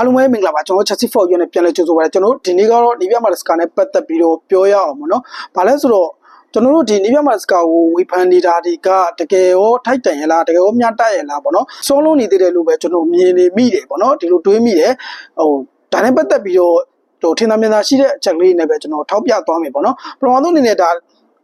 အားလုံးပဲမင်္ဂလာပါကျွန်တော် Chelsea for You နဲ့ပြန်လည်ကြိုဆိုပါရစေကျွန်တော်တို့ဒီနေ့ကတော့နီးပြမာစကာနဲ့ပတ်သက်ပြီးတော့ပြောရအောင်ပေါ့နော်။ဘာလဲဆိုတော့ကျွန်တော်တို့ဒီနီးပြမာစကာကိုဝေဖန်နေတာဒီကတကယ်ရောထိုက်တန်ရလားတကယ်ရောမျှတရလားပေါ့နော်။စောလုံးနေသေးတယ်လို့ပဲကျွန်တော်မြင်နေမိတယ်ပေါ့နော်။ဒီလိုတွေးမိတယ်။ဟိုဒါနဲ့ပတ်သက်ပြီးတော့ဟိုထင်သာမြင်သာရှိတဲ့အချက်ကလေးနဲ့ပဲကျွန်တော်ထောက်ပြသွားမယ်ပေါ့နော်။ပထမဆုံးအနေနဲ့ဒါ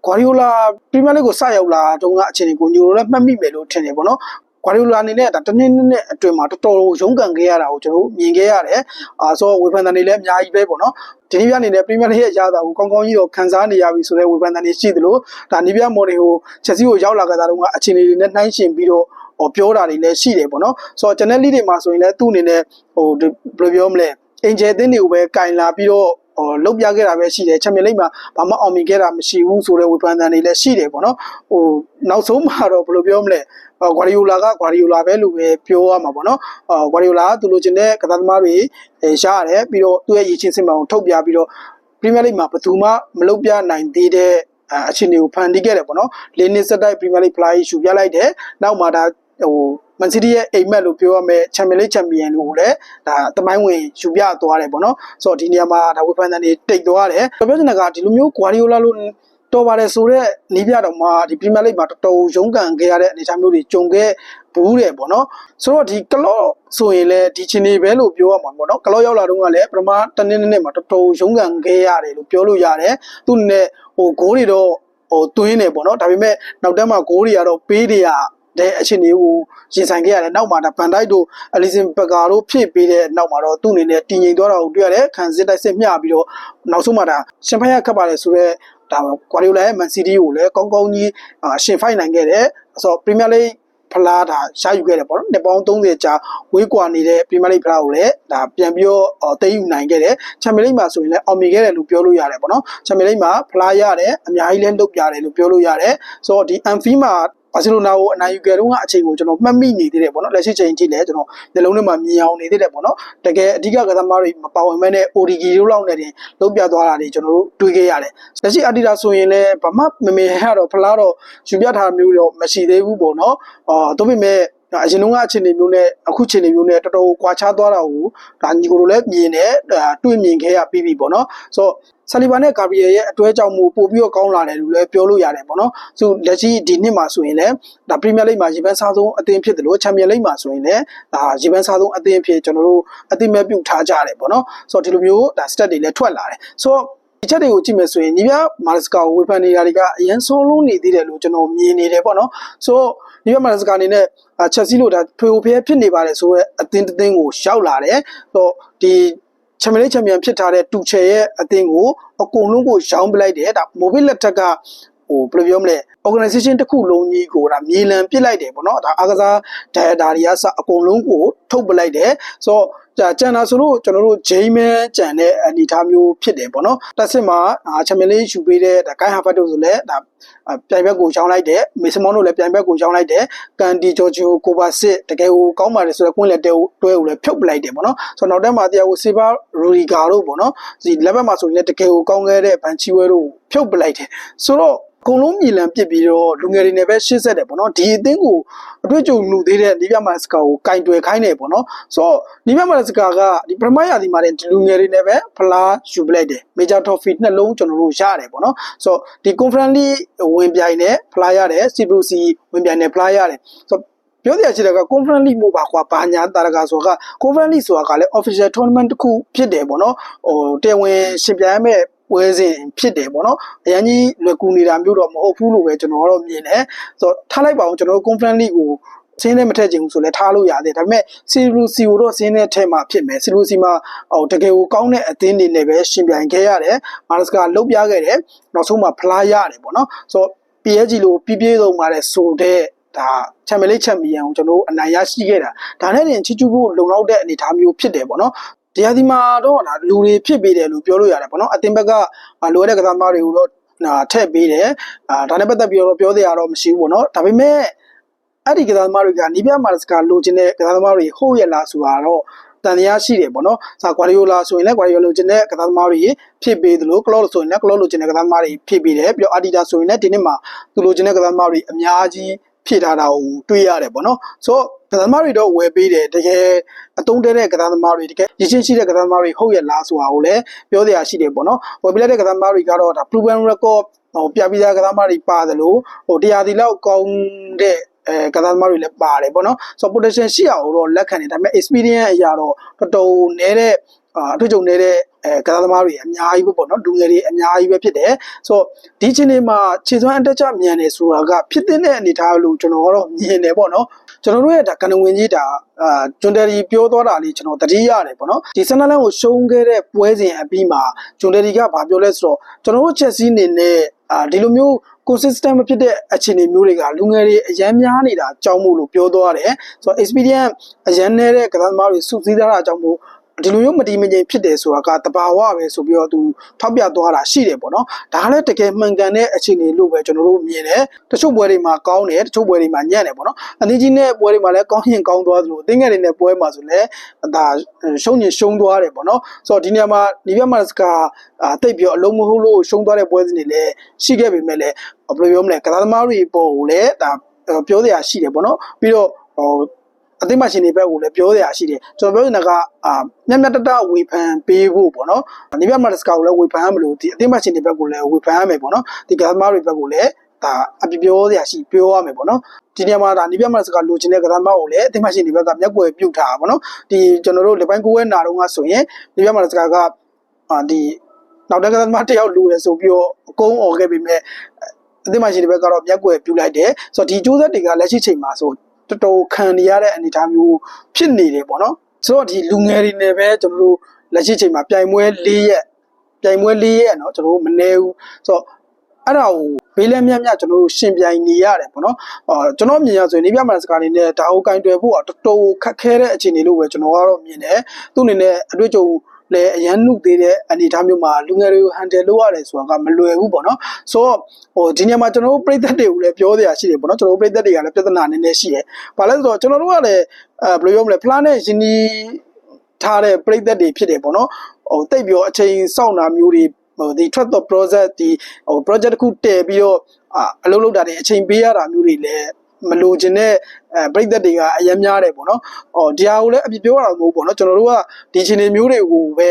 ဂွာဒီယိုလာပရီးမီးယားလိဂ်ကိုစရောက်လာတုန်းကအခြေအနေကိုညိုလိုလည်းမှတ်မိမယ်လို့ထင်တယ်ပေါ့နော် ဂွာဒီယိုလာအနေနဲ့ဒါတစ်နှစ်နှစ်အတွင်းမှာတော်တော်ရုန်းကန်ခဲ့ရတာကိုကျွန်တော်မြင်ခဲ့ရတယ်အာဆိုဝေဖန်တန်တွေလည်းအများကြီးပဲပေါ့နော်ဒီနေ့ပြအနေနဲ့ပရီးမီးယားလိဂ်ရဲ့ရတာကိုကောင်းကောင်းကြီးတော့ခံစားနေရပြီဆိုတဲ့ဝေဖန်တန်တွေရှိသလိုဒါနီးပြမော်ဒယ်ကိုချက်စီကိုရောက်လာကြတာတော့အခြေအနေတွေနဲ့နှိုင်းယှဉ်ပြီးတော့ဟောပြောတာတွေလည်းရှိတယ်ပေါ့နော်ဆိုတော့ channel လေးတွေမှာဆိုရင်လည်းသူ့အနေနဲ့ဟိုဘယ်လိုပြောမလဲအင်ဂျယ်အသင်းတွေကိုပဲကင်လာပြီးတော့ ဟိုလုတ်ပြခဲ့တာပဲရှိတယ်ချန်ပီယံလိဂ်မှာဘာမှအောင်မြင်ခဲ့တာမရှိဘူးဆိုတဲ့ဝေဖန်သံတွေလည်းရှိတယ်ပေါ့နော်ဟိုနောက်ဆုံးမှာတော့ဘယ်လိုပြောမလဲဂွာဒီယိုလာကဂွာဒီယိုလာပဲလို့ပဲပြောရမှာပေါ့နော်အော်ဂွာဒီယိုလာကသူလိုချင်တဲ့ကစားသမားတွေရှားရတယ်ပြီးတော့သူ့ရဲ့ရည်ချင်းစင်မှန်ကိုထုတ်ပြပြီးတော့ပရီးမီးယားလိဂ်မှာဘယ်သူမှမလုတ်ပြနိုင်သေးတဲ့အခြေအနေကိုဖန်တီးခဲ့တယ်ပေါ့နော်လေးနှစ်စက်တိုက်ပရီးမီးယားလိဂ်ဖလားရှူပြလိုက်တယ်နောက်မှာဒါဟို မန်စီးတီးရဲ့အိမ်မက်လို့ပြောရမယ်ချန်ပီယံလိချန်ပီယံလို့လည်းဒါတမိုင်းဝင်ယူပြသွားတယ်ပေါ့နော်ဆိုတော့ဒီနေရာမှာဒါဝေဖန်တန်တွေတိတ်သွားတယ်ပြောချင်တာကဒီလိုမျိုးဂွာဒီယိုလာလို့တော်ပါတယ်ဆိုတော့နီးပြတော့မှဒီပရီးမီးယားလိဂ်မှာတော်တော်ရုန်းကန်ခဲ့ရတဲ့အနေအထားမျိုးတွေကြုံခဲ့ဘူးတယ်ပေါ့နော်ဆိုတော့ဒီကလော့ဆိုရင်လည်းဒီချင်းနေပဲလို့ပြောရမှာပေါ့နော်ကလော့ရောက်လာတော့ကလည်းပထမတနည်းနည်းမှာတော်တော်ရုန်းကန်ခဲ့ရတယ်လို့ပြောလို့ရတယ်သူ့နဲ့ဟိုဂိုးတွေတော့ဟိုတွင်းနေပေါ့နော်ဒါပေမဲ့နောက်တန်းမှာဂိုးတွေကတော့ပေးတွေရ တဲ့အခြေအနေကိုရင်ဆိုင်ခဲ့ရတယ်နောက်မှာဒါဗန်ဒိုက်တို့အလီဆင်ဘကာတို့ဖြစ်ပေးတဲ့နောက်မှာတော့သူ့အနေနဲ့တည်ငြိမ်သွားတာကိုတွေ့ရတယ်ခံစစ်တိုက်စစ်မျှပြီးတော့နောက်ဆုံးမှာဒါရှင်ဖက်ရခတ်ပါလေဆိုတော့ဒါကွာဒီယိုလာရဲ့မန်စီးတီးကိုလည်းကောင်းကောင်းကြီးရှင်ဖိုက်နိုင်ခဲ့တယ်ဆိုတော့ပရီးမီးယားလိဂ်ဖလားဒါရှာယူခဲ့တယ်ပေါ့နော်နှစ်ပေါင်း30ကြာဝေးကွာနေတဲ့ပရီးမီးယားလိဂ်ဖလားကိုလည်းဒါပြန်ပြီးတော့သိမ်းယူနိုင်ခဲ့တယ်ချန်ပီယံလိဂ်မှာဆိုရင်လည်းအောင်မြင်ခဲ့တယ်လို့ပြောလို့ရတယ်ပေါ့နော်ချန်ပီယံလိဂ်မှာဖလားရတယ်အများကြီးလည်းလုပ်ပြတယ်လို့ပြောလို့ရတယ်ဆိုတော့ဒီအန်ဖီမှာဘာစီလိုနာကိုအနိုင်ယူခဲ့တော့အချိန်ကိုကျွန်တော်မှတ်မိနေသေးတယ်ပေါ့နော်လက်ရှိချိန်ကြည့်လဲကျွန်တော်နှလုံးထဲမှာမြင်အောင်နေသေးတယ်ပေါ့နော်တကယ်အဓိကကစားသမားတွေမပါဝင်မဲနဲ့ ODG တို့လောက်နဲ့တင်လုံးပြသွားတာတွေကျွန်တော်တို့တွေ့ခဲ့ရတယ်လက်ရှိအတီတာဆိုရင်လည်းဘာမှမမေဟတော့ဖလားတော့ယူပြထားမျိုးတော့မရှိသေးဘူးပေါ့နော်အော်ဒါပေမဲ့ အရင်တုန်းကအခြေအနေမျိုးနဲ့အခုအခြေအနေမျိုးနဲ့တော်တော်ကွာခြားသွားတာကိုဒါညီကိုတို့လည်းမြင်တယ်တွေ့မြင်ခဲ့ရပြီးပြီပေါ့နော်ဆိုတော့ဆာလီဘာနဲ့ဂါဘရီယယ်ရဲ့အတွဲကြောင့်မို့ပို့ပြီးတော့ကောင်းလာတယ်လို့လည်းပြောလို့ရတယ်ပေါ့နော်။ဆိုလက်ရှိဒီနှစ်မှာဆိုရင်လည်းဒါပရီးမီးယားလိဂ်မှာရေပန်းစားဆုံးအသင်းဖြစ်တယ်လို့ချန်ပီယံလိဂ်မှာဆိုရင်လည်းဒါရေပန်းစားဆုံးအသင်းဖြစ်ကျွန်တော်တို့အသင်းမဲ့ပြုထားကြတယ်ပေါ့နော်။ဆိုတော့ဒီလိုမျိုးဒါ stat တွေလည်းထွက်လာတယ်။ဆိုတော့ ဒီချက်တွေကိုကြည့်မယ်ဆိုရင်ညီပြမာရစကာကိုဝေဖန်နေတာတွေကအရင်ဆုံးလုံးနေသေးတယ်လို့ကျွန်တော်မြင်နေတယ်ပေါ့နော်။ဆိုတော့ညီပြမာရစကာအနေနဲ့ချက်စီလို့ဒါဖွေဖျဲဖြစ်နေပါတယ်ဆိုတော့အသင်းတစ်သင်းကိုရောက်လာတယ်။ဆိုတော့ဒီချန်ပီယံလိချန်ပီယံဖြစ်ထားတဲ့တူချယ်ရဲ့အသင်းကိုအကုန်လုံးကိုရောင်းပလိုက်တယ်ဒါမိုဘိလက်ထက်ကဟိုဘယ်လိုပြောမလဲ organization တစ်ခုလုံးကြီးကိုဒါမြေလံပစ်လိုက်တယ်ပေါ့နော်ဒါအားကစား data တွေကစအကုန်လုံးကိုထုတ်ပလိုက်တယ်ဆိုတော့ ကြာကျန်တာဆိုလို့ကျွန်တော်တို့ဂျိမ်းမဲကြံတဲ့အနေအထားမျိုးဖြစ်တယ်ပေါ့နော်တက်စစ်မှာချန်ပီယံလိယူပေးတဲ့ဒါကိုင်းဟာဖတ်တို့ဆိုလည်းဒါပြိုင်ဘက်ကိုရောင်းလိုက်တယ်မေစမွန်တို့လည်းပြိုင်ဘက်ကိုရောင်းလိုက်တယ်ကန်ဒီဂျော်ဂျီယိုကိုဘာစစ်တကယ်ကိုကောင်းပါတယ်ဆိုတော့ကွင်းလက်တဲတွဲကိုလည်းဖြုတ်ပလိုက်တယ်ပေါ့နော်ဆိုတော့နောက်တက်မှာတရားကိုစေဘာရူရီဂါတို့ပေါ့နော်ဒီလက်ဘက်မှာဆိုရင်လည်းတကယ်ကိုကောင်းခဲ့တဲ့ဘန်ချီဝဲတို့ဖြုတ်ပလိုက်တယ်ဆိုတော့အ ကုန်လုံးမြေလံပစ်ပြီးတော့လူငယ်တွေနဲ့ပဲရှင်းဆက်တယ်ပေါ့နော်ဒီအသင်းကိုအတွေ့အကြုံလူသေးတဲ့နီးပြမစကာကိုကင်တွယ်ခိုင်းတယ်ပေါ့နော်ဆိုတော့နီးပြမစကာကဒီပရမယာဒီမှာတဲ့ဒီလူငယ်တွေနဲ့ပဲဖလားယူပလိုက်တယ်မေဂျာထော်ဖီနှလုံးကျွန်တော်တို့ရတယ်ပေါ့နော်ဆိုတော့ဒီ conference league ဝင်ပြိုင်နဲ့ဖလားရတယ် CBC ဝင်ပြိုင်နဲ့ဖလားရတယ်ဆိုတော့ပြောရချင်တာက conference league မို့ပါကွာဘာညာတာရကဆိုက conference league ဆိုတာကလည်း official tournament တစ်ခုဖြစ်တယ်ပေါ့နော်ဟိုတဲဝင်ရှင်ပြိုင်မဲ့ ပွဲစဉ်ဖြစ်တယ်ပေါ့နော်အရင်ကြီးလွယ်ကူနေတာမျိုးတော့မဟုတ်ဘူးလို့ပဲကျွန်တော်ကတော့မြင်တယ်ဆိုတော့ထားလိုက်ပါအောင်ကျွန်တော်တို့ conference league ကိုစင်းနဲ့မထည့်ချင်ဘူးဆိုလဲထားလို့ရတယ်ဒါပေမဲ့စီလူစီကိုတော့စင်းနဲ့ထဲမှာဖြစ်မယ်စီလူစီမှာဟိုတကယ်ကိုကောင်းတဲ့အသင်းတွေနဲ့ပဲရှင်ပြိုင်ခဲ့ရတယ်မာရစကာလုတ်ပြခဲ့တယ်နောက်ဆုံးမှာဖလားရတယ်ပေါ့နော်ဆိုတော့ PSG လို့ပြပြဆုံးပါတဲ့ဆိုတဲ့ဒါချန်ပီယံလိချန်ပီယံကိုကျွန်တော်တို့အနိုင်ရရှိခဲ့တာဒါနဲ့တင်ချီချူဖို့လုံလောက်တဲ့အနေအထားမျိုးဖြစ်တယ်ပေါ့နော် တရားဒီမှာတော့ဒါလူတွေဖြစ်ပေးတယ်လို့ပြောလို့ရတယ်ပေါ့နော်အတင်ဘက်ကလိုရတဲ့ကစားသမားတွေကိုတော့ထည့်ပေးတယ်အာဒါနဲ့ပတ်သက်ပြီးတော့ပြောသေးရတော့မရှိဘူးပေါ့နော်ဒါပေမဲ့အဲ့ဒီကစားသမားတွေကနီးပြမာစကာလိုချင်တဲ့ကစားသမားတွေဟုတ်ရလားဆိုတာတော့တန်တရားရှိတယ်ပေါ့နော်။စာကွာဒီယိုလာဆိုရင်လည်းကွာဒီယိုလိုချင်တဲ့ကစားသမားတွေဖြစ်ပေးသလိုကလော့ဆိုရင်လည်းကလော့လိုချင်တဲ့ကစားသမားတွေဖြစ်ပေးတယ်။ပြီးတော့အာဒီတာဆိုရင်လည်းဒီနှစ်မှာသူလိုချင်တဲ့ကစားသမားတွေအများကြီး ဖြည့်ထားတာကိုတွေ့ရတယ်ပေါ့နော်ဆိုတော့ကစားသမားတွေတော့ဝယ်ပေးတယ်တကယ်အတုံးတဲတဲ့ကစားသမားတွေတကယ်ရည်ချင်းရှိတဲ့ကစားသမားတွေဟုတ်ရဲ့လားဆိုတာကိုလည်းပြောစရာရှိတယ်ပေါ့နော်ဝယ်ပေးလိုက်တဲ့ကစားသမားတွေကတော့ဒါ proven record ဟိုပြပြီးသားကစားသမားတွေပါတယ်လို့ဟိုတရားဒီလောက်ကောင်းတဲ့အဲကစားသမားတွေလည်းပါတယ်ပေါ့နော်ဆိုတော့ potential ရှိအောင်တော့လက်ခံတယ်ဒါပေမဲ့ experience အရာတော့တော်တော်နည်းတဲ့အာအထူးကြုံနေတဲ့ အဲကစားသမားတွေအများကြီးပဲပေါ့နော်လူငယ်တွေအများကြီးပဲဖြစ်တယ်ဆိုတော့ဒီချိန်လေးမှာခြေစွမ်းအတက်ကြမြန်နေဆိုတာကဖြစ်တဲ့အနေအထားလို့ကျွန်တော်ကတော့မြင်တယ်ပေါ့နော်ကျွန်တော်တို့ရဲ့ဒါကနဝင်ကြီးဒါအာဂျွန်တယ်ရီပြောသွားတာလေးကျွန်တော်တတိရတယ်ပေါ့နော်ဒီဆန်နလန်ကိုရှုံးခဲ့တဲ့ပွဲစဉ်အပြီးမှာဂျွန်တယ်ရီကဘာပြောလဲဆိုတော့ကျွန်တော်တို့ချက်စီနေနဲ့အာဒီလိုမျိုး consistent မဖြစ်တဲ့အခြေအနေမျိုးတွေကလူငယ်တွေအရန်များနေတာအကြောင်းမို့လို့ပြောသွားတယ်ဆိုတော့ experience အရန်နေတဲ့ကစားသမားတွေစုစည်းထားတာအကြောင်းမို့ ဒီလိုမျိုးမတီးမငြိမ်ဖြစ်တယ်ဆိုတာကတဘာဝပဲဆိုပြီးတော့သူထောက်ပြသွားတာရှိတယ်ပေါ့နော်ဒါကလည်းတကယ်မှန်ကန်တဲ့အခြေအနေလို့ပဲကျွန်တော်တို့မြင်တယ်တချို့ပွဲတွေမှာကောင်းတယ်တချို့ပွဲတွေမှာညံ့တယ်ပေါ့နော်အနည်းကြီးနဲ့ပွဲတွေမှာလည်းကောင်းရင်ကောင်းသွားသလိုအသင်းငယ်တွေနဲ့ပွဲမှာဆိုလည်းဒါရှုံးရင်ရှုံးသွားတယ်ပေါ့နော်ဆိုတော့ဒီနေရာမှာနီးပြမတ်စကာအာတိတ်ပြီးတော့အလုံးမဟုတ်လို့ရှုံးသွားတဲ့ပွဲစဉ်တွေလည်းရှိခဲ့ပေမဲ့လည်းဘယ်လိုပြောမလဲကစားသမားတွေပေါ်ကိုလည်းဒါပြောစရာရှိတယ်ပေါ့နော်ပြီးတော့ဟို အသိမရှင်တွေဘက်ကိုလည်းပြောစရာရှိတယ်ကျွန်တော်ပြောနေတာကအာမျက်မျက်တတဝေဖန်ပေးဖို့ပေါ့နော်နိဗျမတ်စကာကိုလည်းဝေဖန်ရမလို့ဒီအသိမရှင်တွေဘက်ကိုလည်းဝေဖန်ရမယ်ပေါ့နော်ဒီကစားသမားတွေဘက်ကိုလည်းဒါအပြပြောစရာရှိပြောရမယ်ပေါ့နော်ဒီနေရာမှာဒါနိဗျမတ်စကာလိုချင်တဲ့ကစားသမားကိုလည်းအသိမရှင်တွေဘက်ကမျက်ကွယ်ပြုတ်ထားတာပေါ့နော်ဒီကျွန်တော်တို့လက်ပိုင်းကိုဝဲနာတော့ကဆိုရင်နိဗျမတ်စကာကအာဒီနောက်တက်ကစားသမားတစ်ယောက်လူတယ်ဆိုပြီးတော့အကုန်អော်ခဲ့ပြီမဲ့အသိမရှင်တွေဘက်ကတော့မျက်ကွယ်ပြုတ်လိုက်တယ်ဆိုတော့ဒီကျိုးဆက်တွေကလက်ရှိချိန်မှာဆို တော်တော်ခံနေရတဲ့အနေအထားမျိုးဖြစ်နေတယ်ပေါ့နော်ဆိုတော့ဒီလူငယ်တွေနဲ့ပဲကျွန်တော်တို့လက်ရှိချိန်မှာပြိုင်ပွဲ၄ရက်ပြိုင်ပွဲ၄ရက်เนาะကျွန်တော်တို့မနေဘူးဆိုတော့အဲ့ဒါကိုဘေးလဲမြတ်မြတ်ကျွန်တော်တို့ရှင်ပြိုင်နေရတယ်ပေါ့နော်အာကျွန်တော်မြင်ရဆိုရင်နေပြမန်စကားနေနဲ့ဒါကိုကင်တွယ်ဖို့ကတော်တော်ခက်ခဲတဲ့အခြေအနေလို့ပဲကျွန်တော်ကတော့မြင်တယ်သူ့အနေနဲ့အတွေ့အကြုံ လည်းအရန်နှုတ်သေးတဲ့အနေအထားမျိုးမှာလူငယ်တွေကို handle လုပ်ရတယ်ဆိုတာကမလွယ်ဘူးပေါ့နော်ဆိုတော့ဟိုဒီညမှာကျွန်တော်တို့ပြည်သက်တွေကိုလည်းပြောစရာရှိတယ်ပေါ့နော်ကျွန်တော်တို့ပြည်သက်တွေကလည်းပြဿနာနည်းနည်းရှိတယ်။ဘာလဲဆိုတော့ကျွန်တော်တို့ကလည်းအဲဘယ်လိုပြောမလဲဖလားနဲ့ရှင်ဒီထားတဲ့ပြည်သက်တွေဖြစ်တယ်ပေါ့နော်ဟိုတိတ်ပြောအချိန်စောင့်တာမျိုးတွေဟိုဒီ track the process ဒီဟို project တစ်ခုတည်ပြီးတော့အလုပ်လုပ်တာတွေအချိန်ပေးရတာမျိုးတွေလည်း မလိုချင်တဲ့အဲပြိသက်တွေကအရင်များတယ်ပေါ့နော်။အော်ဒီဟာကိုလည်းအပြစ်ပြောရတာမဟုတ်ပေါ့နော်ကျွန်တော်တို့ကဒီချင်းတွေမျိုးတွေကိုပဲ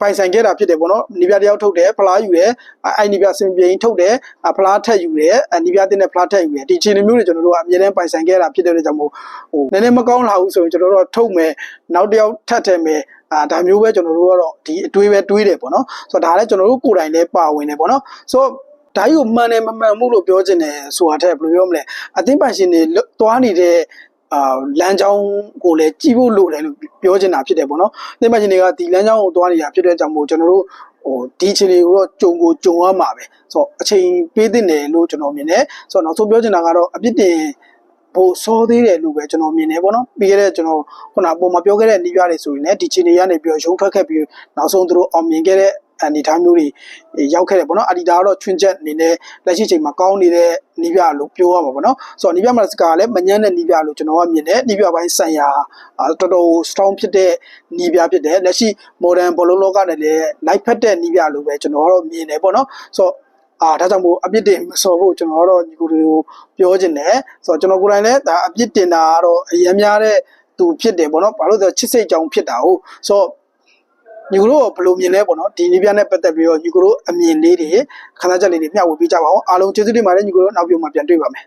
ပိုင်ဆိုင်ခဲ့တာဖြစ်တယ်ပေါ့နော်။နီးပြတယောက်ထုတ်တယ်ဖလားယူတယ်အဲ့နီးပြစင်ပြင်းထုတ်တယ်ဖလားထက်ယူတယ်အနီးပြတဲ့နဲ့ဖလားထက်ယူတယ်ဒီချင်းတွေမျိုးတွေကျွန်တော်တို့ကအမြဲတမ်းပိုင်ဆိုင်ခဲ့တာဖြစ်တဲ့အတွက်ကြောင့်မို့ဟိုနည်းနည်းမကောင်းလာဘူးဆိုရင်ကျွန်တော်တို့ထုတ်မယ်နောက်တစ်ယောက်ထပ်ထည့်မယ်အာဒါမျိုးပဲကျွန်တော်တို့ကတော့ဒီအတွေးပဲတွေးတယ်ပေါ့နော်ဆိုတော့ဒါလည်းကျွန်တော်တို့ကိုယ်တိုင်လည်းပါဝင်တယ်ပေါ့နော်ဆိုတော့ ဓာတ်ရုပ်မှန်တယ်မမှန်ဘူးလို့ပြောချင်တယ်ဆိုတာထက်ဘယ်လိုပြောမလဲအသိပန်ရှင်တွေသွားနေတဲ့အာလမ်းကြောင်းကိုလည်းကြည့်ဖို့လိုတယ်လို့ပြောချင်တာဖြစ်တယ်ပေါ့နော်။သိပန်ရှင်တွေကဒီလမ်းကြောင်းကိုသွားနေတာဖြစ်တဲ့ကြောင့်မို့ကျွန်တော်တို့ဟိုဒီအချိန်လေးကိုတော့ကြုံကိုကြုံရမှာပဲ။ဆိုတော့အချိန်ပေးတဲ့တယ်လို့ကျွန်တော်မြင်တယ်။ဆိုတော့နောက်ဆုံးပြောချင်တာကတော့အပြစ်တင်ဘို့စောသေးတယ်လို့ပဲကျွန်တော်မြင်တယ်ပေါ့နော်ပြီးခဲ့တဲ့ကျွန်တော်ခုနပုံမှာပြောခဲ့တဲ့နေပြတွေဆိုရင်လည်းဒီချိန်တွေကနေပြီးရုံထွက်ခဲ့ပြီးနောက်ဆုံးသူတို့အောင်မြင်ခဲ့တဲ့ အနေထားမျိုးတွေရောက်ခဲ့တယ်ပေါ့နော်အဒီဒါကတော့ချွင်းချက်အနေနဲ့လက်ရှိချိန်မှာကောင်းနေတဲ့နီးပြလို့ပြောရမှာပေါ့နော်ဆိုတော့နီးပြမှာစကားလည်းမညံ့တဲ့နီးပြလို့ကျွန်တော်ကမြင်တယ်နီးပြပိုင်းဆိုင်ရာတော်တော် strong ဖြစ်တဲ့နီးပြဖြစ်တယ်လက်ရှိ modern ဘောလုံးလောကနဲ့လည်း live ဖက်တဲ့နီးပြလို့ပဲကျွန်တော်ကတော့မြင်တယ်ပေါ့နော်ဆိုတော့အာဒါကြောင့်မို့အပြစ်တင်မစော်ဖို့ကျွန်တော်ကတော့ညီကိုတွေကိုပြောချင်တယ်ဆိုတော့ကျွန်တော်ကိုယ်တိုင်လည်းဒါအပြစ်တင်တာကတော့အရင်များတဲ့သူဖြစ်တယ်ပေါ့နော်ဘာလို့လဲဆိုတော့ချစ်စိတ်ကြောင်ဖြစ်တာဟုတ်ဆိုတော့ ညီကိုတို့ဘယ်လိုမြင်လဲပေါ့နော်ဒီနီးပြနဲ့ပတ်သက်ပြီးတော့ညီကိုတို့အမြင်လေးတွေခန်းစားချက်လေးတွေမျှဝေပေးကြပါအောင်အားလုံးကျေးဇူးတင်ပါတယ်ညီကိုတို့နောက်ပြုံမှာပြန်တွေ့ပါမယ်